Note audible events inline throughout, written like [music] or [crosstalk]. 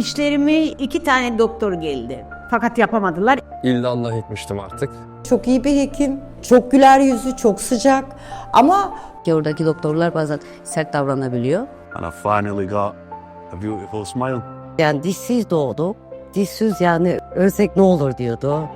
Dişlerimi iki tane doktor geldi. Fakat yapamadılar. İllallah etmiştim artık. Çok iyi bir hekim, çok güler yüzü, çok sıcak ama Ki oradaki doktorlar bazen sert davranabiliyor. and I finally got a beautiful smile. Yani dişsiz doğduk. Dişsiz yani ölsek ne olur diyordu.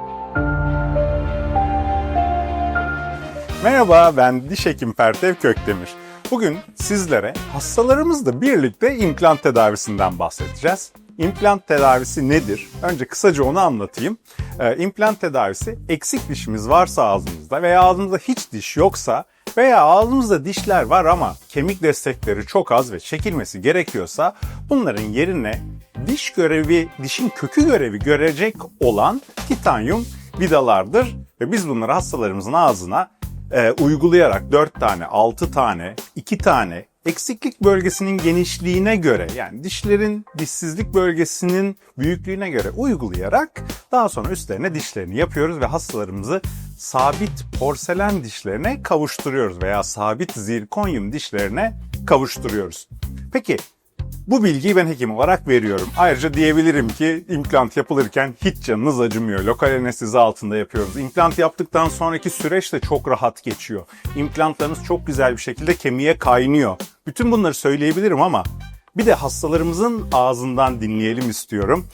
Merhaba ben diş hekim Pertev Kökdemir. Bugün sizlere hastalarımızla birlikte implant tedavisinden bahsedeceğiz. İmplant tedavisi nedir? Önce kısaca onu anlatayım. Ee, implant tedavisi eksik dişimiz varsa ağzımızda veya ağzımızda hiç diş yoksa veya ağzımızda dişler var ama kemik destekleri çok az ve çekilmesi gerekiyorsa bunların yerine diş görevi, dişin kökü görevi görecek olan titanyum vidalardır ve biz bunları hastalarımızın ağzına e, uygulayarak 4 tane, 6 tane, 2 tane eksiklik bölgesinin genişliğine göre yani dişlerin dişsizlik bölgesinin büyüklüğüne göre uygulayarak daha sonra üstlerine dişlerini yapıyoruz ve hastalarımızı sabit porselen dişlerine kavuşturuyoruz veya sabit zirkonyum dişlerine kavuşturuyoruz. Peki bu bilgiyi ben hekim olarak veriyorum. Ayrıca diyebilirim ki implant yapılırken hiç canınız acımıyor. Lokal anestezi altında yapıyoruz. İmplant yaptıktan sonraki süreç de çok rahat geçiyor. İmplantlarınız çok güzel bir şekilde kemiğe kaynıyor. Bütün bunları söyleyebilirim ama bir de hastalarımızın ağzından dinleyelim istiyorum.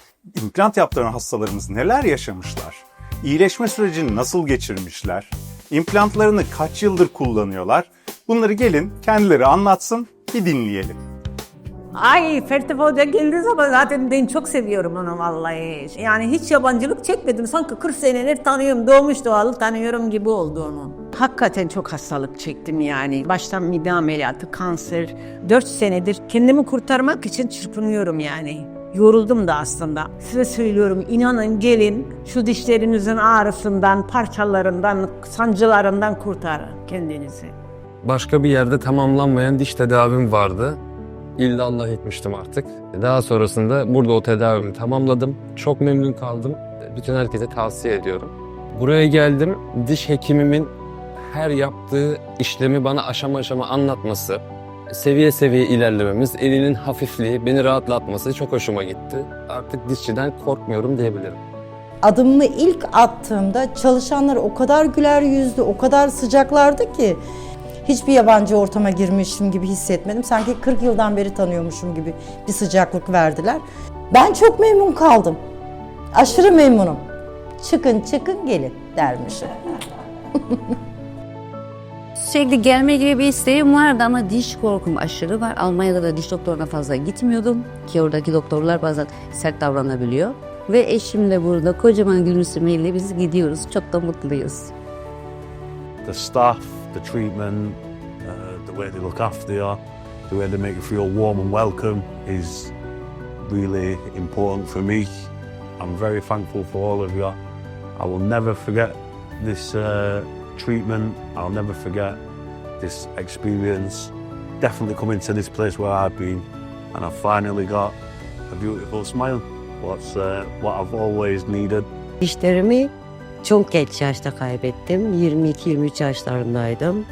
İmplant yaptıran hastalarımız neler yaşamışlar? İyileşme sürecini nasıl geçirmişler? İmplantlarını kaç yıldır kullanıyorlar? Bunları gelin kendileri anlatsın, bir dinleyelim. Ay Fertif Hoca geldiği zaman zaten ben çok seviyorum onu vallahi. Yani hiç yabancılık çekmedim. Sanki 40 senedir tanıyorum. Doğmuş doğalı tanıyorum gibi oldu onu. Hakikaten çok hastalık çektim yani. Baştan mide ameliyatı, kanser. 4 senedir kendimi kurtarmak için çırpınıyorum yani. Yoruldum da aslında. Size söylüyorum inanın gelin şu dişlerinizin ağrısından, parçalarından, sancılarından kurtarın kendinizi. Başka bir yerde tamamlanmayan diş tedavim vardı. İllallah etmiştim artık. Daha sonrasında burada o tedavimi tamamladım. Çok memnun kaldım. Bütün herkese tavsiye ediyorum. Buraya geldim. Diş hekimimin her yaptığı işlemi bana aşama aşama anlatması, seviye seviye ilerlememiz, elinin hafifliği, beni rahatlatması çok hoşuma gitti. Artık dişçiden korkmuyorum diyebilirim. adımımı ilk attığımda çalışanlar o kadar güler yüzlü, o kadar sıcaklardı ki hiçbir yabancı ortama girmişim gibi hissetmedim. Sanki 40 yıldan beri tanıyormuşum gibi bir sıcaklık verdiler. Ben çok memnun kaldım. Aşırı memnunum. Çıkın çıkın gelin dermişim. [laughs] Sürekli gelme gibi bir isteğim vardı ama diş korkum aşırı var. Almanya'da da diş doktoruna fazla gitmiyordum. Ki oradaki doktorlar bazen sert davranabiliyor. Ve eşimle burada kocaman gülümsemeyle biz gidiyoruz. Çok da mutluyuz. The staff, the treatment, uh, the way they look after you, the way they make you feel warm and welcome is really important for me. I'm very thankful for all of you. I will never forget this uh, treatment. I'll never forget this experience. Definitely coming to this place where I've been, and I finally got a beautiful smile. What's uh, what I've always needed. Dişlerimi çok geç yaşta kaybettim. 22-23 yaşlarındaydım.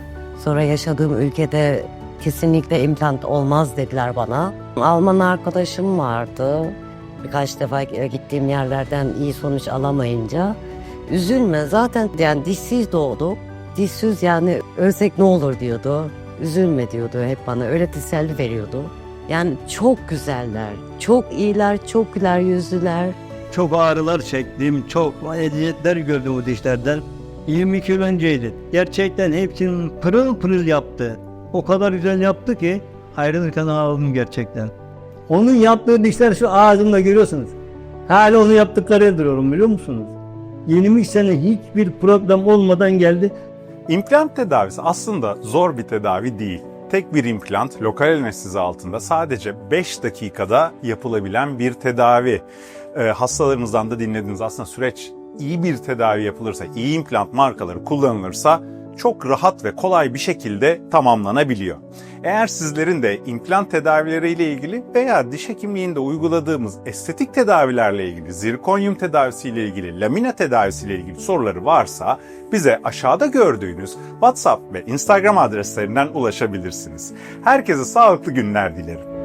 Sonra yaşadığım ülkede kesinlikle implant olmaz dediler bana. Alman arkadaşım vardı. Birkaç defa gittiğim yerlerden iyi sonuç alamayınca üzülme zaten yani dişsiz doğduk. Dişsiz yani ölsek ne olur diyordu. Üzülme diyordu hep bana öyle teselli veriyordu. Yani çok güzeller, çok iyiler, çok güler yüzlüler. Çok ağrılar çektim, çok eziyetler gördüm o dişlerden. 22 yıl önceydi. Gerçekten hepsini pırıl pırıl yaptı. O kadar güzel yaptı ki ayrılırken ağladım gerçekten. Onun yaptığı dişler şu ağzımda görüyorsunuz. Hala onu yaptıklarını duruyorum biliyor musunuz? 20 sene hiçbir problem olmadan geldi. İmplant tedavisi aslında zor bir tedavi değil. Tek bir implant lokal anestezi altında sadece 5 dakikada yapılabilen bir tedavi. Ee, hastalarımızdan da dinlediğiniz aslında süreç iyi bir tedavi yapılırsa, iyi implant markaları kullanılırsa çok rahat ve kolay bir şekilde tamamlanabiliyor. Eğer sizlerin de implant tedavileriyle ilgili veya diş hekimliğinde uyguladığımız estetik tedavilerle ilgili, zirkonyum tedavisiyle ilgili, lamina tedavisiyle ilgili soruları varsa bize aşağıda gördüğünüz WhatsApp ve Instagram adreslerinden ulaşabilirsiniz. Herkese sağlıklı günler dilerim.